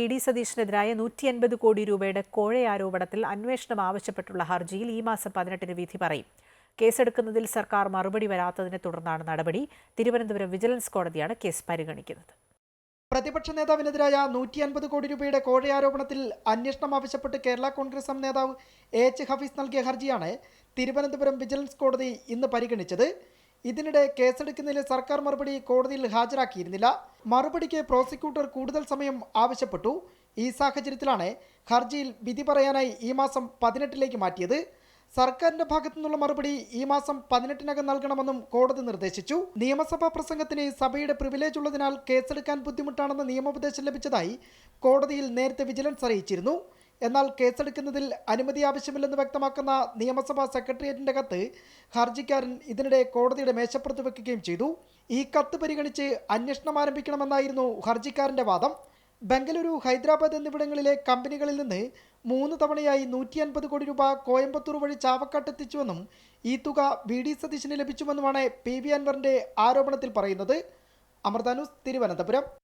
E D സതീഷിനെതിരായ നൂറ്റി അൻപത് കോടി രൂപയുടെ കോഴയാരോപണത്തിൽ അന്വേഷണം ആവശ്യപ്പെട്ടുള്ള ഹർജിയിൽ ഈ മാസം പതിനെട്ടിന് വിധി പറയും. കേസെടുക്കുന്നതിൽ സർക്കാർ മറുപടി വരാത്തതിനെ തുടർന്നാണ് നടപടി. തിരുവനന്തപുരം വിജിലൻസ് കോടതിയാണ് കേസ് പരിഗണിക്കുന്നത്. പ്രതിപക്ഷ നേതാവിനെതിരായ നൂറ്റി അൻപത് കോടി രൂപയുടെ കോഴയാരോപണത്തിൽ അന്വേഷണം ആവശ്യപ്പെട്ട് കേരള കോൺഗ്രസ് എം നേതാവ് എ എച്ച് ഹഫീസ് നൽകിയ ഹർജിയാണ് തിരുവനന്തപുരം വിജിലൻസ് കോടതി ഇന്ന് പരിഗണിച്ചത്. ഇതിനിടെ കേസെടുക്കുന്നതിലെ സർക്കാർ മറുപടി കോടതിയിൽ ഹാജരാക്കിയിരുന്നില്ല. മറുപടിക്ക് പ്രോസിക്യൂട്ടർ കൂടുതൽ സമയം ആവശ്യപ്പെട്ടു. ഈ സാഹചര്യത്തിലാണ് ഹർജിയിൽ വിധി പറയാനായി ഈ മാസം പതിനെട്ടിലേക്ക് മാറ്റിയത്. സർക്കാരിന്റെ ഭാഗത്തു നിന്നുള്ള മറുപടി ഈ മാസം പതിനെട്ടിനകം നൽകണമെന്നും കോടതി നിർദ്ദേശിച്ചു. നിയമസഭാ പ്രസംഗത്തിന് സഭയുടെ പ്രിവിലേജ് ഉള്ളതിനാൽ കേസെടുക്കാൻ ബുദ്ധിമുട്ടാണെന്ന നിയമോപദേശം ലഭിച്ചതായി കോടതിയിൽ നേരത്തെ വിജിലൻസ് അറിയിച്ചിരുന്നു. എന്നാൽ കേസെടുക്കുന്നതിൽ അനുമതി ആവശ്യമില്ലെന്ന് വ്യക്തമാക്കുന്ന നിയമസഭാ സെക്രട്ടേറിയറ്റിന്റെ കത്ത് ഹർജിക്കാരൻ ഇതിനിടെ കോടതിയുടെ മേശപ്പുറത്ത് വെക്കുകയും ചെയ്തു. ഈ കത്ത് പരിഗണിച്ച് അന്വേഷണം ആരംഭിക്കണമെന്നായിരുന്നു ഹർജിക്കാരന്റെ വാദം. ബംഗളൂരു ഹൈദരാബാദ് എന്നിവിടങ്ങളിലെ കമ്പനികളിൽ നിന്ന് മൂന്ന് തവണയായി നൂറ്റി അൻപത് കോടി രൂപ കോയമ്പത്തൂർ വഴി ചാവക്കാട്ട് എത്തിച്ചുവെന്നും ഈ തുക വി ഡി സതീശിന് ലഭിച്ചുവെന്നുമാണ് പി വി അൻവറിന്റെ ആരോപണത്തിൽ പറയുന്നത്. അമൃതാനുസ് തിരുവനന്തപുരം.